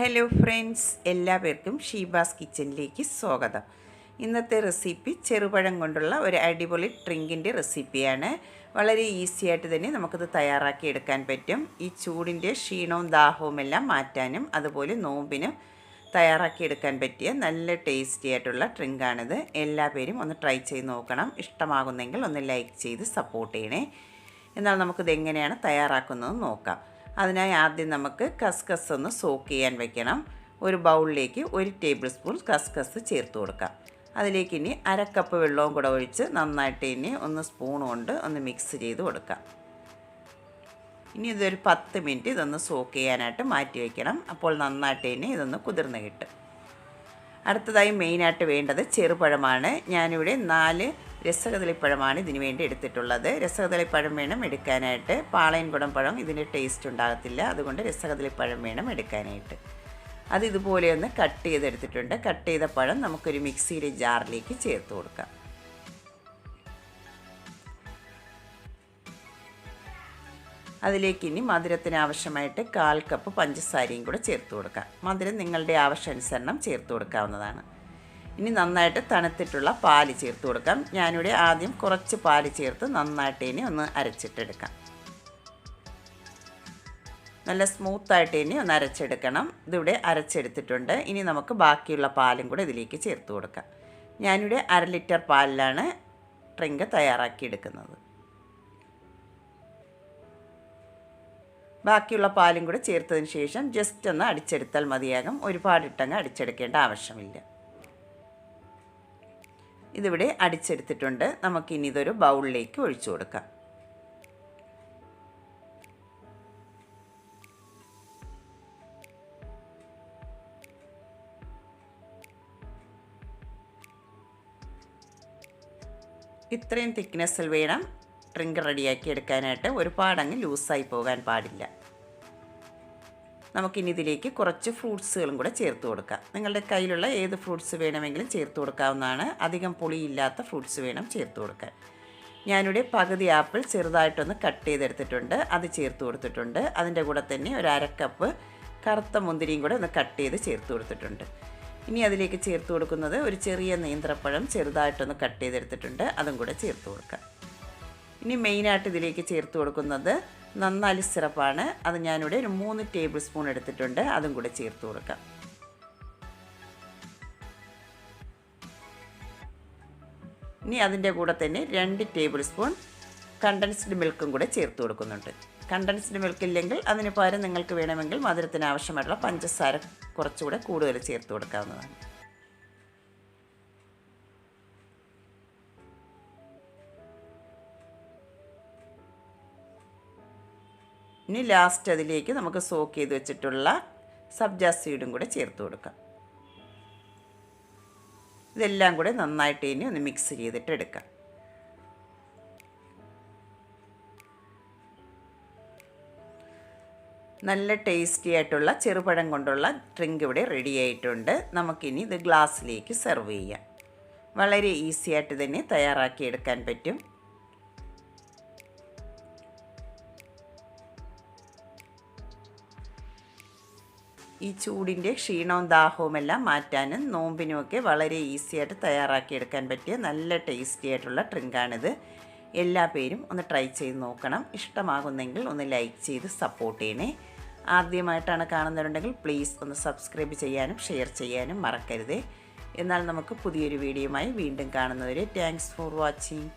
Hello friends എല്ലാവർക്കും ഷീബാസ് കിച്ചണിലേക്ക് സ്വാഗതം. ഇന്നത്തെ റെസിപ്പി ചെറുപഴം കൊണ്ടുള്ള ഒരു അടിപൊളി ഡ്രിങ്കിന്റെ റെസിപ്പിയാണ് വളരെ ഈസി ആയിട്ട് തന്നെ നമുക്കത് തയ്യാറാക്കി എടുക്കാൻ പറ്റും. ഈ ചൂടിന്റെ ക്ഷീണവും ദാഹവും എല്ലാം മാറ്റാനും അതുപോലെ നോമ്പിനും തയ്യാറാക്കി എടുക്കാൻ പറ്റിയ നല്ല ടേസ്റ്റി ആയിട്ടുള്ള ഡ്രിങ്കാണിത്. എല്ലാ പേരും ഒന്ന് ട്രൈ ചെയ്ത് നോക്കണം. ഇഷ്ടമാകുന്നെങ്കിൽ ഒന്ന് ലൈക്ക് ചെയ്ത് സപ്പോർട്ട് ചെയ്യണേ. എന്നാൽ നമുക്കിത് എങ്ങനെയാണ് തയ്യാറാക്കുന്നത് നോക്കാം. അതിനായി ആദ്യം നമുക്ക് കസ്കസ് ഒന്ന് സോക്ക് ചെയ്യാൻ വെക്കണം. ഒരു ബൗളിലേക്ക് ഒരു ടേബിൾ സ്പൂൺ കസ്കസ് ചേർത്ത് കൊടുക്കാം. അതിലേക്ക് ഇനി അരക്കപ്പ് കപ്പ് വെള്ളവും കൂടെ ഒഴിച്ച് നന്നായിട്ട് ഇനി ഒന്ന് സ്പൂൺ കൊണ്ട് ഒന്ന് മിക്സ് ചെയ്ത് കൊടുക്കാം. ഇനി ഇതൊരു പത്ത് മിനിറ്റ് ഇതൊന്ന് സോക്ക് ചെയ്യാനായിട്ട് മാറ്റി വയ്ക്കണം അപ്പോൾ നന്നായിട്ട് ഇനി ഇതൊന്ന് കുതിർന്ന് കിട്ടും. അടുത്തതായി മെയിനായിട്ട് വേണ്ടത് ചെറുപഴമാണ്. ഞാനിവിടെ നാല് രസകദളിപ്പഴമാണ് ഇതിന് വേണ്ടി എടുത്തിട്ടുള്ളത്. രസകദളിപ്പഴം വേണം എടുക്കാനായിട്ട്. പാളയൻകുടം പഴം ഇതിന്റെ ടേസ്റ്റ് ഉണ്ടാകത്തില്ല. അതുകൊണ്ട് രസകദളിപ്പഴം വേണം എടുക്കാനായിട്ട്. അത് ഇതുപോലെ ഒന്ന് കട്ട് ചെയ്തെടുത്തിട്ടുണ്ട്. കട്ട് ചെയ്ത പഴം നമുക്കൊരു മിക്സിയിലെ ജാറിലേക്ക് ചേർത്ത് കൊടുക്കാം. അതിലേക്ക് ഇനി മധുരത്തിന് ആവശ്യമായിട്ട് കാൽ കപ്പ് പഞ്ചസാരയും കൂടെ ചേർത്ത് കൊടുക്കാം. മധുരം നിങ്ങളുടെ ആവശ്യാനുസരണം ചേർത്ത് കൊടുക്കാവുന്നതാണ്. ഇനി നന്നായിട്ട് തണുത്തിട്ടുള്ള പാൽ ചേർത്ത് കൊടുക്കാം. ഞാനിവിടെ ആദ്യം കുറച്ച് പാൽ ചേർത്ത് നന്നായിട്ട് ഇനി ഒന്ന് അരച്ചിട്ടെടുക്കാം. നല്ല സ്മൂത്തായിട്ട് ഇനി ഒന്ന് അരച്ചെടുക്കണം. ഇതിവിടെ അരച്ചെടുത്തിട്ടുണ്ട്. ഇനി നമുക്ക് ബാക്കിയുള്ള പാലും കൂടെ ഇതിലേക്ക് ചേർത്ത് കൊടുക്കാം. ഞാനിവിടെ അര ലിറ്റർ പാലിലാണ് ഡ്രിങ്ക് തയ്യാറാക്കിയെടുക്കുന്നത്. ബാക്കിയുള്ള പാലും കൂടെ ചേർത്തതിന് ശേഷം ജസ്റ്റ് ഒന്ന് അടിച്ചെടുത്താൽ മതിയാകും. ഒരുപാട് ഇട്ടങ്ങ് അടിച്ചെടുക്കേണ്ട ആവശ്യമില്ല. ഇതിവിടെ അടിച്ചെടുത്തിട്ടുണ്ട്. നമുക്കിനി ഇതൊരു ബൗളിലേക്ക് ഒഴിച്ചു കൊടുക്കാം. ഇത്രയും തിക്നെസ്സിൽ വേണം ഡ്രിങ്ക് റെഡിയാക്കി എടുക്കാനായിട്ട് ഒരുപാടങ്ങ് ലൂസായി പോകാൻ പാടില്ല. നമുക്കിനി ഇതിലേക്ക് കുറച്ച് ഫ്രൂട്ട്സുകളും കൂടെ ചേർത്ത് കൊടുക്കാം. നിങ്ങളുടെ കയ്യിലുള്ള ഏത് ഫ്രൂട്ട്സ് വേണമെങ്കിലും ചേർത്ത് കൊടുക്കാവുന്നതാണ്. അധികം പുളിയില്ലാത്ത ഫ്രൂട്ട്സ് വേണം ചേർത്ത് കൊടുക്കാൻ. ഞാനിവിടെ പകുതി ആപ്പിൾ ചെറുതായിട്ടൊന്ന് കട്ട് ചെയ്തെടുത്തിട്ടുണ്ട്. അത് ചേർത്ത് കൊടുത്തിട്ടുണ്ട്. അതിന്റെ കൂടെ തന്നെ ഒരു അര കപ്പ് കറുത്ത മുന്തിരിയും കൂടെ ഒന്ന് കട്ട് ചെയ്ത് ചേർത്ത് കൊടുത്തിട്ടുണ്ട്. ഇനി അതിലേക്ക് ചേർത്ത് കൊടുക്കുന്നത് ഒരു ചെറിയ നേന്ത്രപ്പഴം ചെറുതായിട്ടൊന്ന് കട്ട് ചെയ്തെടുത്തിട്ടുണ്ട്. അതും കൂടെ ചേർത്ത് കൊടുക്കാം. ഇനി മെയിനായിട്ട് ഇതിലേക്ക് ചേർത്ത് കൊടുക്കുന്നത് നന്നാലി സിറപ്പാണ്. അത് ഞാനിവിടെ ഒരു മൂന്ന് ടേബിൾ സ്പൂൺ എടുത്തിട്ടുണ്ട്. അതും കൂടെ ചേർത്ത് കൊടുക്കാം. ഇനി അതിന്റെ കൂടെ തന്നെ രണ്ട് ടേബിൾ സ്പൂൺ കണ്ടൻസ്ഡ് മിൽക്കും കൂടെ ചേർത്ത് കൊടുക്കുന്നുണ്ട്. കണ്ടൻസ്ഡ് മിൽക്ക് ഇല്ലെങ്കിൽ അതിന് പകരം നിങ്ങൾക്ക് വേണമെങ്കിൽ മധുരത്തിന് ആവശ്യമായിട്ടുള്ള പഞ്ചസാര കുറച്ചുകൂടെ കൂടുതൽ ചേർത്ത് കൊടുക്കാവുന്നതാണ്. ഇനി ലാസ്റ്റ് അതിലേക്ക് നമുക്ക് സോക്ക് ചെയ്ത് വെച്ചിട്ടുള്ള സബ്ജാ സീഡും കൂടെ ചേർത്ത് കൊടുക്കാം. ഇതെല്ലാം കൂടെ നന്നായിട്ട് ഇനി ഒന്ന് മിക്സ് ചെയ്തിട്ട് എടുക്കാം. നല്ല ടേസ്റ്റി ആയിട്ടുള്ള ചെറുപഴം കൊണ്ടുള്ള ഡ്രിങ്ക് ഇവിടെ റെഡി ആയിട്ടുണ്ട്. നമുക്കിനി ഇത് ഗ്ലാസ്സിലേക്ക് സെർവ് ചെയ്യാം. വളരെ ഈസി ആയിട്ട് തന്നെ തയ്യാറാക്കി എടുക്കാൻ പറ്റും. ഈ ചൂടിന്റെ ക്ഷീണവും ദാഹവും എല്ലാം മാറ്റാനും നോമ്പിനുമൊക്കെ വളരെ ഈസി ആയിട്ട് തയ്യാറാക്കിയെടുക്കാൻ പറ്റിയ നല്ല ടേസ്റ്റി ആയിട്ടുള്ള ഡ്രിങ്കാണിത്. എല്ലാ പേരും ഒന്ന് ട്രൈ ചെയ്ത് നോക്കണം. ഇഷ്ടമാകുന്നെങ്കിൽ ഒന്ന് ലൈക്ക് ചെയ്ത് സപ്പോർട്ട് ചെയ്യണേ. ആദ്യമായിട്ടാണ് കാണുന്നവരുണ്ടെങ്കിൽ പ്ലീസ് ഒന്ന് സബ്സ്ക്രൈബ് ചെയ്യാനും ഷെയർ ചെയ്യാനും മറക്കരുതേ. എന്നാൽ നമുക്ക് പുതിയൊരു വീഡിയോയുമായി വീണ്ടും കാണുന്നവരെ താങ്ക്സ് ഫോർ വാച്ചിങ്